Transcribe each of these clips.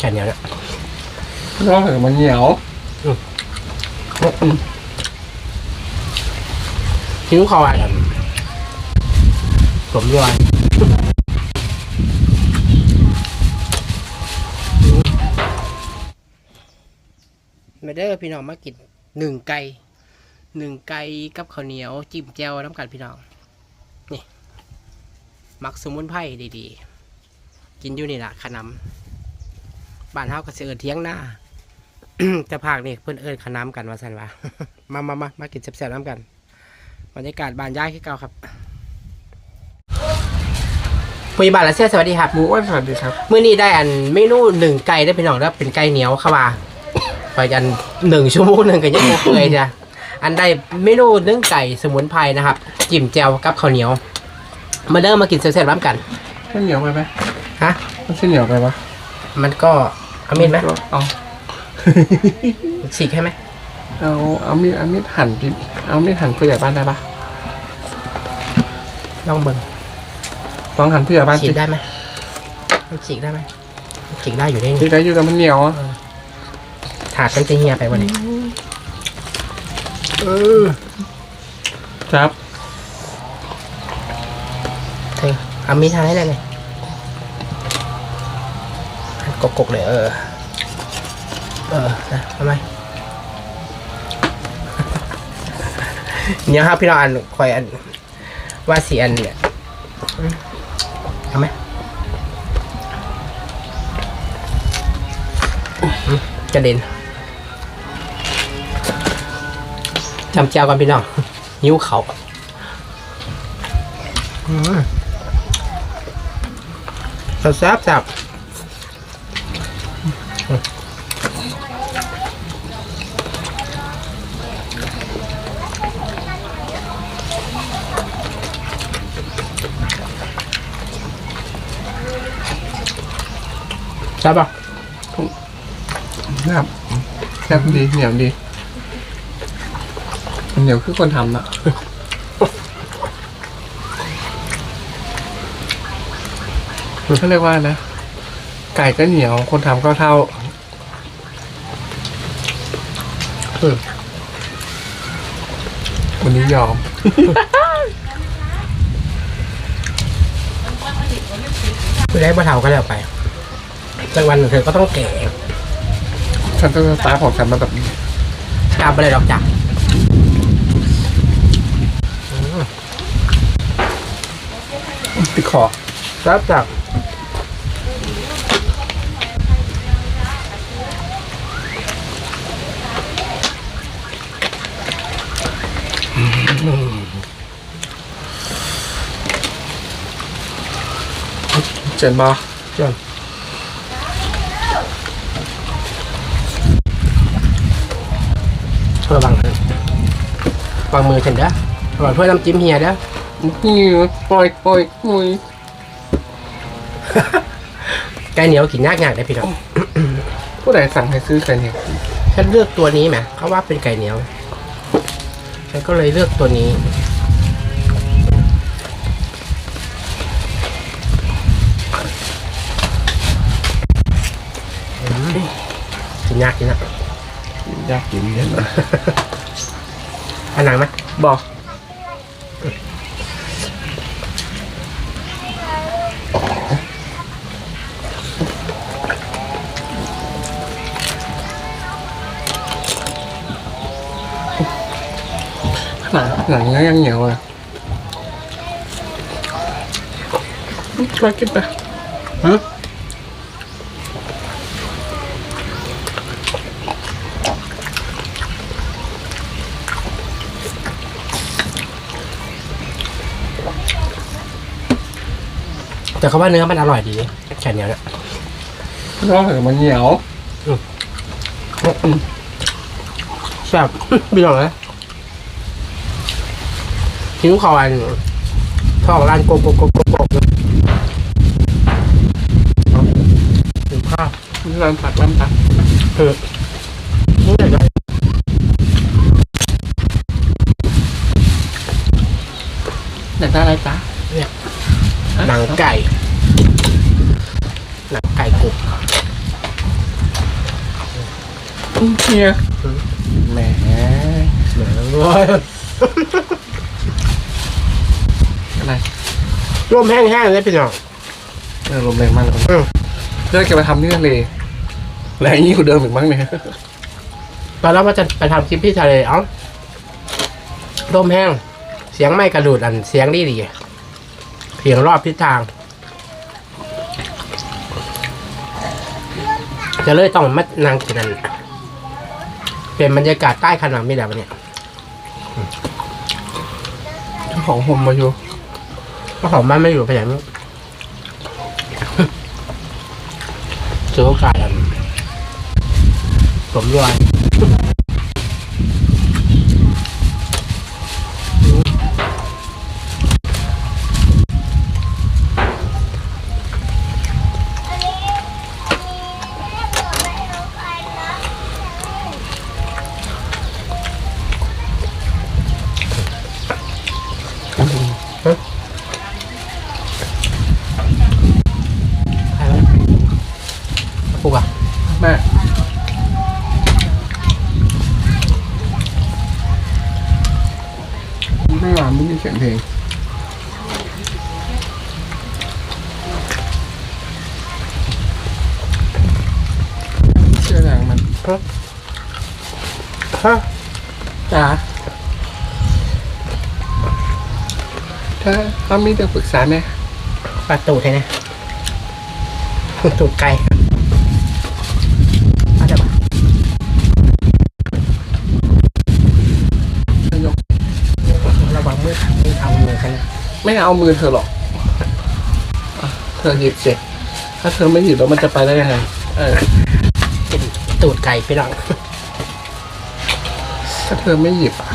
แค่เนี้ยเนี่ยเพราะว่ามันเหนียวหิวคออะสมยอยมาเด้อพี่น้องมากินหนึ่งไก่หนึ่งไก่กับข้าวเหนียวจิ้มแจ่วน้ำกันพี่น้อง นี่หมักสมุนไพรดีๆ กินอยู่นี่แหละขนำ บ้านเฮาก็สิเอินเที่ยงหน้าจะพากนี่เพิ่นเอินขนำกันว่าสันว่ามามามามากินแซ่บๆน้ำกันบรรยากาศบานย้ายขึ้นเก่าครับคุยบานละเสียสวัสดีครับหมูอ้วนสวัสดีครับมื้อนี้ได้อันเมนูหนึ่งไก่ได้เป็นน้องแล้วเป็นไก่เหนียวเข้ามาไปกันหนึ่งชั่วโมงหนึ่งกันยังโอเคยจ้ะอันได้เมนูนึ่งไก่สมุนไพรนะครับจิ้มแจ่วกับข้าวเหนียว มาเริ่มมากินแซ่บๆน้ำกันมันเหนียวไปไหมฮะมันใช่เหนียวไปปะมันก็ เอามีดไหมเอาฉีกให้ไหมเอาเอามีดเอามีดหั่นดิเอามีดหั่นผู้ใหญ่บ้านได้ปะลองเบิ่งลองหั่นผู้ใหญ่บ้านฉีสิกได้ไหมมันฉีกได้ไหมฉีกได้อยู่ได้ที่ได้อยู่แต่มันเหนียวอะถาดกันจะเฮียไปวันนี้เออครับเธอเอามีดทางให้เลยเลย กกกเลยเออ เออนะทำไมเนี่ยครับพี่น้องอันคอยอัน ว่าสีอันเนี่ยอืมเอาไหมกระเด็นจำเจ้ากันพี่น้องนิ้วเขาแซ่บแซ่บ แซ่บป่ะครับแซ่บดีเหนียวดีเหนียวคือคนทำนะเขาเรียกว่านะ ไก่ก็เหนียว คนทำก็เท่าอืมวันนี้ยอมไม่ได้บ่เท่าก็แล้วไป สักวันหนึ่งเธอก็ต้องแก่ฉันต้องสตาร์ทของฉันมาแบบนี้ตามไปเลยดอกจักติดคอแซ่บจัก嗯เจนบอเจ้า ระวังนะวางมือฉันเด้อระวังถ้วยน้ำจิ้มเฮียเด้อนี่ปล่อยปล่อยปล่อยไก่เหนียวกินยากยากได้พี่น้องผู้ใดสั่งให้ซื้อไก่เหนียวฉันเลือกตัวนี้ไหมเขาว่าเป็นไก่เหนียวฉันก็เลยเลือกตัวนี้อืมกินยากกินยากอ ยากกินเนี่ยนะอันหนังไหมบอกหนังหนังยังเหนียวอะช่วยกินไปหืม แต่เขาว่าเนื้อมันอร่อยดีแค่เหนียวเนี่ยเพราะว่ามันเหนียวแซ่บพี่น้องเลยหิวขออันท้องร้านโกโกโกโกโกกเลยเอาหิวข้าวร้านตักร้านตักเออนี่ไหนได้ อยากได้อะไรจ๊ะ หนั งไก่ หนังไก่กรุบเฮียแหมเหลือร้อยอะไรร่มแห้งๆเลยพี่น้องเออลมแรงมากเลยอืมเรื่องแกไปทำที่ทะเลแรงยิ่งกว่าเดิมอีกมั้งเนี่ยตอนแรกว่าจะไปทำคลิปที่ทะเลเอ้าร่มแห้ง เสียงไม่กระดูดอันเสียงดีดี เพียงรอบทิศทาง จะเลยต้องมานั่งกินนั่นเป็นบรรยากาศใต้ขนาดไม่ได้ปะเนี่ยเจ้าของผมมาอยู่ก็ของมันไม่อยู่ไปอย่างนี้ซื้อโอกาสอันสมรวย ยงเพลงเชื่ออย่างมันฮะจ๋าถ้าถ้ามีจะปรึกษาเนี่ยปลาตูดให้นะตูดไก่เไม่เอามือเธอหรอกอะเธอหยิบเสร็จ ถ้าเธอไม่หยิบแล้วมันจะไปได้ยังไง เออ เป็นตูดไก่พี่น้อง ถ้าเธอไม่หยิบอะ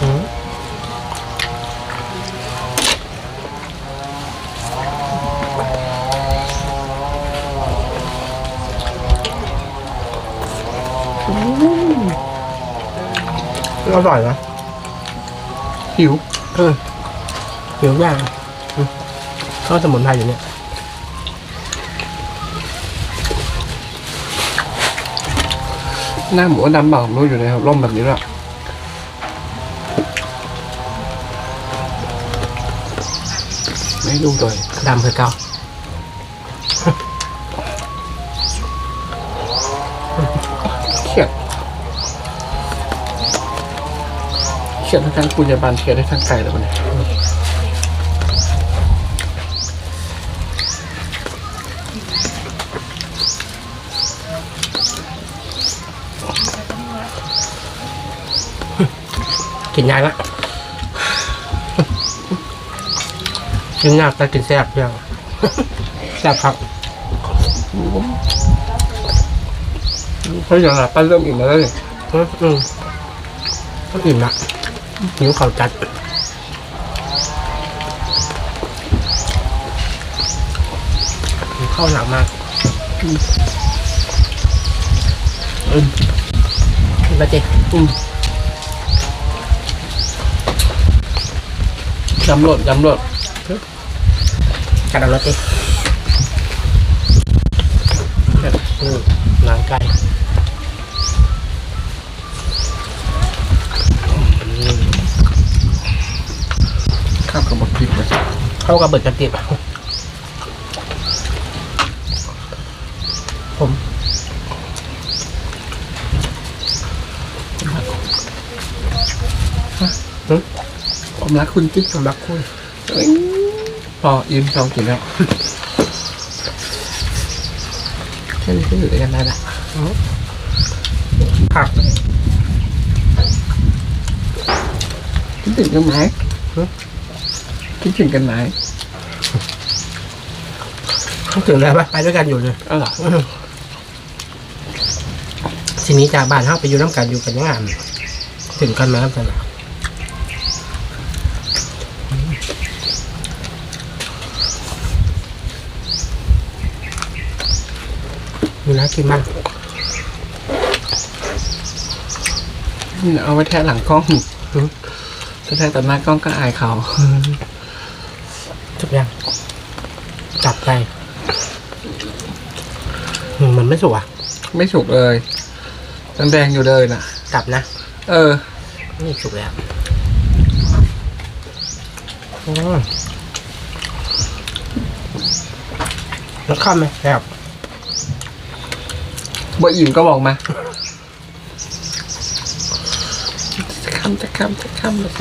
อืมอร่อยนะหิว เออหิวย่างข้าวสมุนไพรอยู่เนี่ยหน้าหมูดำเปล่าไม่รู้อยู่ในร่มแบบนี้แล้วไม่ดูเลยดำคือเก่า เครียดทั้งปุญญาบาลเครียได้ทั้งไก่เลยวันนี้กินยากละกินยากแต่กินแซ่บเพียงแซ่บครับเพราะอย่างไรป้าเริ่มอิ่มแล้วเลยอืมอืมก็อิ่มละ หิวเข่าวจัดหิวข้าวหนักมากอืมกินไปจิอืมยำรสยำรสกัดเอารถจิอืมหนังไก่ ข้าวกับบักพริกเลย เข้ากับเบิดกระติบผมผมรักคุณจิ๊กสำหรับคุณพออิ่มสองกินแล้วแค่นี้ก็อยู่ด้วยกันได้ละผักคิดถึงกันไหม คิดถึงกันไหมถึงแล้วปะไปด้วยกันอยู่เลยเออทีนี้จากบ้านเฮาไปอยู่น้ำกันอยู่กันยังไงถึงกันไหมครับท่านน่ะมีน่ากินมากเอาไว้แทะหลังกล้องถ้าแทะต่อหน้ากล้องก็อายเขา ทุกอย่างจับไปอืมมันไม่สุกอะ ไม่สุกเลยยังแดงอยู่เลยน่ะกลับนะเออ นี่สุกแล้วอืมแล้วข้ามไหมครับบ่อิ่มก็บอกมาจะคำจะคำจะคำเลย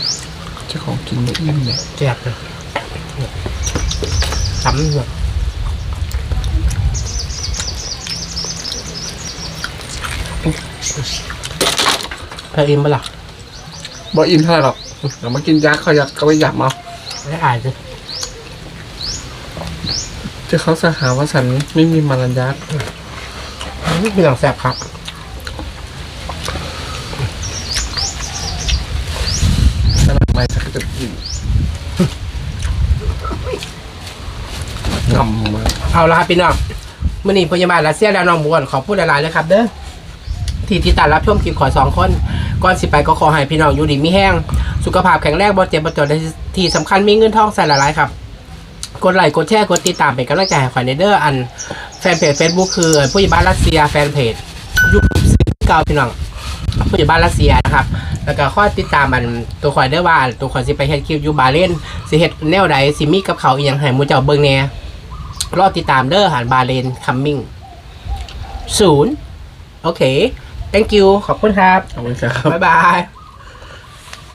เจ้าของกินบ่อิ่มเนี่ยแซ่บเลย ซ้ำเนี่ยเธออิ่มปะล่ะบ่อิ่มเท่าไหร่หรอกเดี๋ยวมากินยักษ์เขาอยากก็ไปหยับเอาไม่อายสิเจ้าเขาจะหาว่าฉันไม่มีมารยาทนี่เป็นหลังแซ่บครับขนาดไม่ฉันก็จะกิน งำมาเอาละครับพี่น้องมื่อนี้พยาบาลรัสเซียและน้องบวนขอพูดหลายๆเลยครับ เด้อที่ติดตามรับชมคลิปขอสองคนก่อนสิไปก็ขอให้พี่น้องอยู่ดีมีแห้ง สุขภาพแข็งแรงบ่เจ็บบ่จนที่สำคัญมีเงินทองใส่หลายๆครับกดไลค์กดแชร์กดติดตามเป็นกำลังใจให้ข่อยเด้ออันแฟนเพจ Facebook คือผู้ใหญ่บ้านรัสเซียแฟนเพจยูทูบเก่าพี่น้องผู้ใหญ่บ้านรัสเซียนะครับ แล้วก็ข้อติดตามมันตัวข่อยเด้อว่าตัวข่อยสิไปเฮ็ดคลิปอยู่บาเลนสิเฮ็ดแนวใดสิมีกับเขาอีหยังให้มูเจ้าเบิ่งแน่ รอติดตามเด้อหันบาเลนคัมมิ่งศูนย์โอเค thank you ขอบคุณครับ ขอบคุณครับ บ๊ายบาย